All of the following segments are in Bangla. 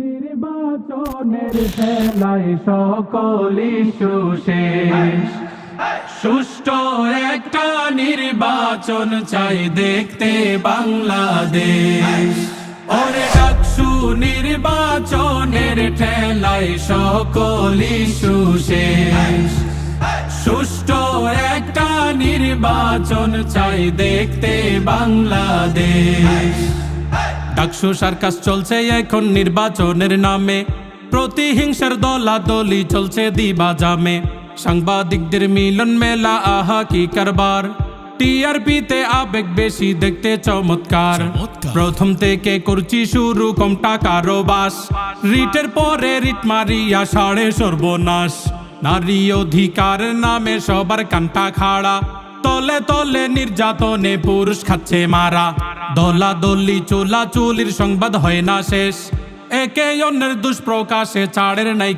নির্বাচনের খেলায় সকলি সুশেষ। সুষ্ঠু একটা নির্বাচন চাই দেখতে বাংলাদেশ। ওরে ডাকসু নির্বাচনের ঠেলায় সকলি সুশেষ। সুষ্ঠু একটা নির্বাচন চাই দেখতে বাংলাদেশ। ডাকসু সার্কাস চলছে এখন নির্বাচনের নামে। প্রতিহিংসার দলাদলি চলছে দিবা জামে সাংবাদিকদের মিলন মেলা আহা কি কারবার। টিআরপিতে আবেগ বেশি দেখতে চমৎকার। প্রথম থেকে করছি শুরু কম টাকারও বাস। রিটের পরে রিট মারিয়া সাড়ে সর্বনাশ। নারী অধিকার নামে সবার কান্টা খাড়া। তলে তলে নির্যাতনে পুরুষ খাচ্ছে মারা। দলা দলি চুলা চুলির সংবাদ হয় না শেষ। একে অন্যের দুষ্প্রকাশে ছাড়ের নাই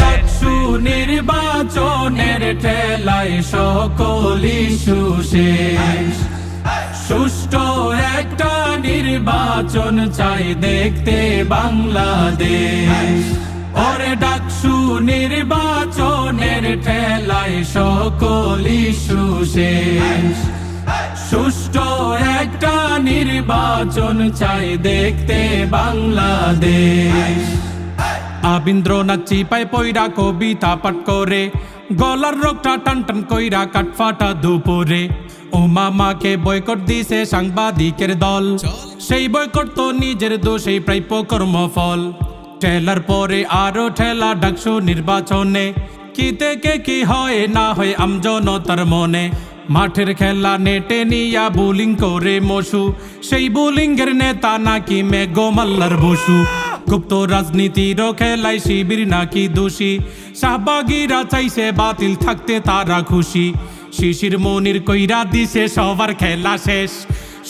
ডাকসু নির্বাচনের ঠেলায় সকলি সুশেষ। সুষ্ঠু একটা নির্বাচন চাই দেখতে বাংলাদেশ। ওরে ডাকসু নির্বাচনের ঠেলায় সকলি সুশেষ সুষ্ঠু একটা নির্বাচন চাই দেখতে বাংলাদেশ। আবীন্দ্রনাথ চিপাই পয়রা কবিতা পাঠ করে, গলার রোগটা টান টান কইরা কাটফাটা দুপুরে। ও মামাকে বয়কট দিছে সাংবাদিকের দল, সেই বয়কট তো নিজের দোষেই প্রাপ্য কর্মফল ঠেলার পরে আরও ঠেলা ডাকসু নির্বাচনে। কি থেকে কি হয়, না হয় আমজনতার মনে। মাঠের খেলা নেটে নিয়া বোলিং করে মশু। সেই বোলিংয়ের নেতা নাকি মেঘো মাল্লার বসু। গুপ্ত রাজনীতির খেলায় শিবির নাকি দোষী। শাহবাগিরা চাইছে বাতিল থাকতে তারা খুশি। শিশির মনির কইরা দিছে, সবার খেলা শেষ।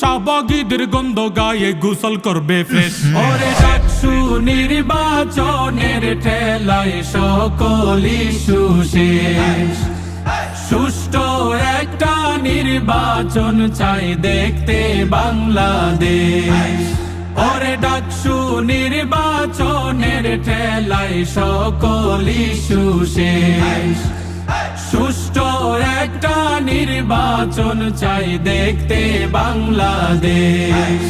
শাহবাগীদের গন্ধ গায়ে গোসল করবে ফ্রেশ ওরে ডাকসু নির্বাচনের ঠেলায় সকলি সুশেষ সুষ্ঠু একটা নির্বাচন চাই দেখতে বাংলাদেশ। ওরে ডাকসু নির্বাচনের ঠেলায় সকলি সুশেষ সুষ্ঠু একটা নির্বাচন চাই দেখতে বাংলাদেশ।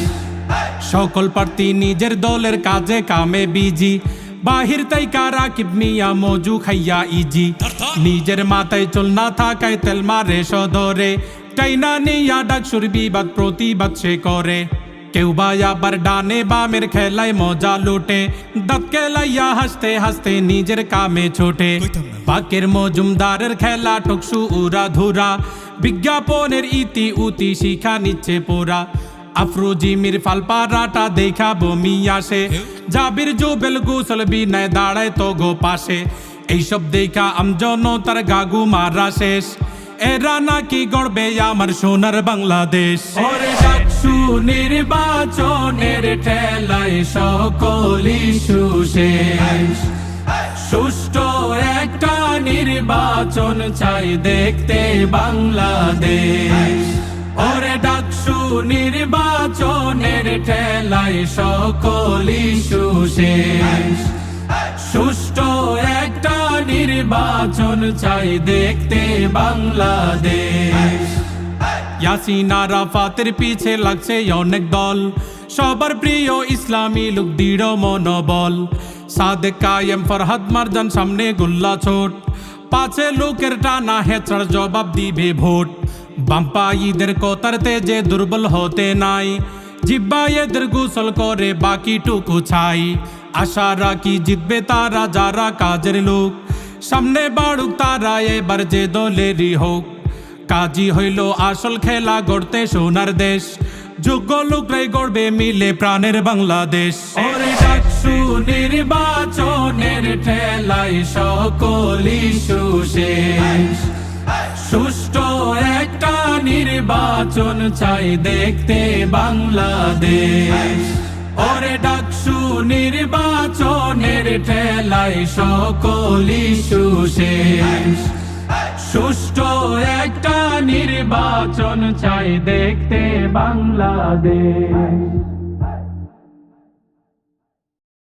সকল প্রার্থী নিজের দলের কাজে কামে বিজি। বাহির তাই কারা কিবমিয়া মজু খাইয়া ইজি। নিজের মাথায় চল না থাকায় তেল মারে সদরে। টাইনা নিয়া ডাকসুর বিবাদ, প্রতিবাদ সে করে। কেউ বা আবার ডানে বামের খেলায় মজা লুটে। দাঁত খেলাইয়া হাসতে হাসতে নিজের কামে ছোটে। পাকের মজুমদারের খেলা টকসু উরা ধুরা। বিজ্ঞাপনের ইতি উতি শিখা নিচ্ছে পোরা আফরোজিমির ফালপারাটা দেখা বমি আসে। জাবির জুবেল গুসল বিনায় দাঁড়ায় তো গো পাশে। এইসব দেখা আমজন তার গাগু মারা শেষ। এরা নাকি গড়বে আমার সোনার বাংলাদেশ? নির্বাচনের ঠেলায় সকলি সুশেষ। সুষ্ঠু একটা নির্বাচন চাই দেখতে বাংলাদেশ। ওরে ডাকসু, নির্বাচনের ঠেলায় সকলি সুশেষ। নির্বাচন চাই দেখতে বাংলাদেশ। ইয়াসিন আরাফাতের পিছে লাগছে অনেক দল। সবার প্রিয় ইসলামী লোক দৃঢ় মনোবল। সাদেক কায়েম, ফরহাদ মারজান সামনে গুল্লা ছোট পাছে লোকের টানা হেচড় জবাব দিবে ভোট। বাম্পা ঈদের কতার তেজে দুর্বল হতে নাই। জিব্বা এদের গোসল করে বাকিটুকু ছাই। আশা রাখি জিতবে তারা, যারা কাজের লোক। সামনে বাড়ুক তারা, এবার যে দলেরই হোক। কাজী হইল আসল খেলা, গড়তে সোনার দেশ। যোগ্য লোকরাই গড়বে মিলে প্রাণের বাংলাদেশ। নির্বাচনের ঠেলায় সকলি সুশেষ। সুষ্ঠু একটা নির্বাচন চাই দেখতে বাংলাদেশ। ওরে ডাকসু নির্বাচনের ঠেলায় সকলি সুশেষ। সুষ্ঠু একটা নির্বাচন চাই দেখতে বাংলাদেশ।